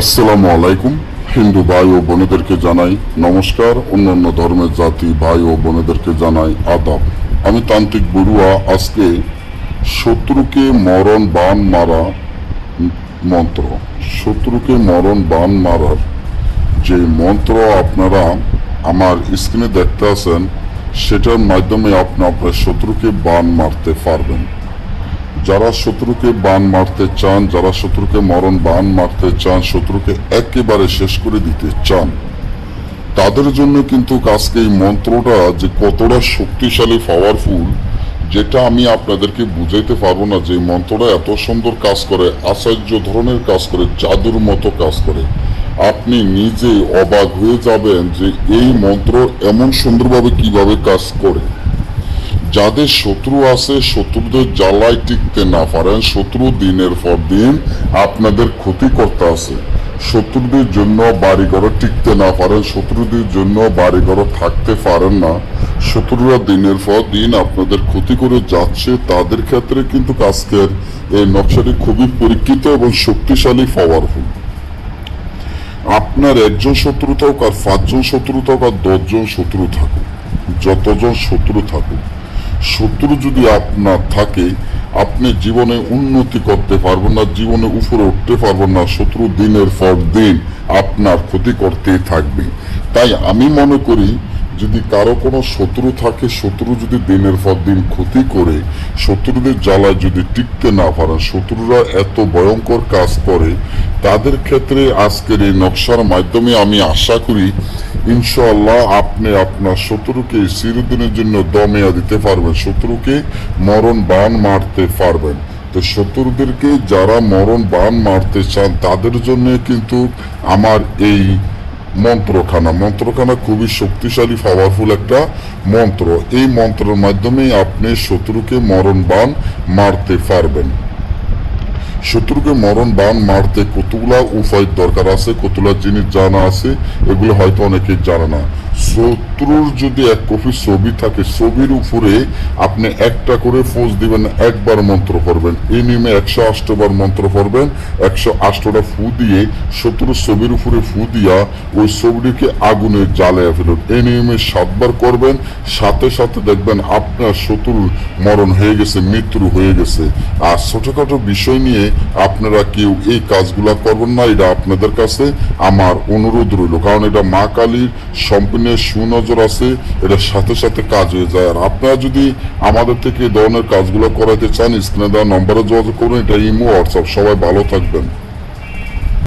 আসসালামু আলাইকুম। হিন্দু ভাই ও বোনেদেরকে জানাই নমস্কার। অন্যান্য ধর্মের জাতি, ভাই ও বোনেদেরকে জানাই আদাব। আমি তান্ত্রিক বড়ুয়া। আজকে শত্রুকে মরণ বান মারা মন্ত্র। শত্রুকে মরণ বান মারার যে মন্ত্র আপনারা আমার স্ক্রিনে দেখতে আছেন, সেটার মাধ্যমে আপনি আপনার শত্রুকে বান মারতে পারবেন। যারা শত্রুকে বান মারতে চান, যারা শত্রুকে মরণ বান মারতে চান, শত্রুকে একেবারে শেষ করে দিতে চান, তাদের জন্য কিন্তু আজকে এই মন্ত্রটা যে কতটা শক্তিশালী পাওয়ারফুল যেটা আমি আপনাদেরকে বুঝাইতে পারব না যে মন্ত্রটা এত সুন্দর কাজ করে, আশ্চর্য ধরনের কাজ করে, জাদুর মতো কাজ করে। আপনি নিজে অবাক হয়ে যাবেন যে এই মন্ত্র এমন সুন্দরভাবে কীভাবে কাজ করে। যাদের শত্রু আছে, শত্রুদের জ্বালায় টিকতে না পারেন, শত্রু দিনের পর দিন আপনাদের ক্ষতি করতে আছে। শত্রুদের জন্য বাড়িঘরে টিকতে না পারেন, শত্রুদের জন্য বাড়িঘরে থাকতে পারেন না। শত্রুরা দিনের পর দিন আপনাদের ক্ষতি করে যাচ্ছে, তাদের ক্ষেত্রে কিন্তু আজকের এই নকশাটি খুবই পরীক্ষিত এবং শক্তিশালী পাওয়ারফুল আপনার একজন শত্রু থাকুক আর পাঁচজন শত্রু থাকুক আর দশজন শত্রু থাকুক, যতজন শত্রু থাকুক। শত্রু যদি আপনার থাকে, আপনি জীবনে উন্নতি করতে পারবেন না, জীবনে উপরে উঠতে পারবেন না, শত্রু দিনের পর দিন আপনার ক্ষতি করতেই থাকবে। তাই আমি মনে করি, যদি কারও কোনো শত্রু থাকে, শত্রু যদি দিনের পর দিন ক্ষতি করে, শত্রুদের জ্বালায় যদি টিকতে না পারেন, শত্রুরা এত ভয়ঙ্কর কাজ করে তাদের ক্ষেত্রে আজকের এই নকশার মাধ্যমে আমি আশা করি ইনশাল্লাহ আপনি আপনার শত্রুকে চিরদিনের জন্য দমিয়া দিতে পারবেন, শত্রুকে মরণ বান মারতে পারবেন। তো শত্রুদেরকে যারা মরণ বান মারতে চান, তাদের জন্য কিন্তু আমার এই মন্ত্রখানা মন্ত্রখানা খুবই শক্তিশালী পাওয়ারফুল একটা মন্ত্র। এই মন্ত্রের মাধ্যমেই আপনি শত্রুকে মরণ বান মারতে পারবেন। শত্রুকে মরণ, বান, মারতে কতগুলা উপায় দরকার আছে, কতগুলা জিনিস জানা আছে, এগুলো হয়তো অনেকেই জানে না। শত্রুর যদি এক কপি ছবি থাকে, ছবির উপরে আপনি একটা করে ফোজ দিবেন, একবার মন্ত্র করবেন এই নিয়মে একশো আষ্টবার মন্ত্র করবেন একশো আষ্টটা ফু দিয়ে শত্রুর ছবির উপরে ফু দিয়া ওই ছবিটিকে আগুনে জ্বালিয়ে ফেলুন। এই নিয়মে সাতবার করবেন, সাথে সাথে দেখবেন আপনার শত্রুর মরণ হয়ে গেছে, মৃত্যু হয়ে গেছে। আর ছোটখাটো বিষয় নিয়ে আপনারা কেউ এই কাজগুলা করবেন না, এটা আপনাদের কাছে। আমার অনুরোধ রইল, কারণ এটা মা কালীর সম্পূর্ণ সুনজর আছে এটা সাথে সাথে কাজ হয়ে যায়। আর আপনারা যদি আমাদের থেকে এই ধরনের কাজগুলো করাতে চান, স্ক্রিনে দেওয়া নম্বরে যোগাযোগ করুন, এটা ইমো, হোয়াটসঅ্যাপ, সবাই ভালো থাকবেন।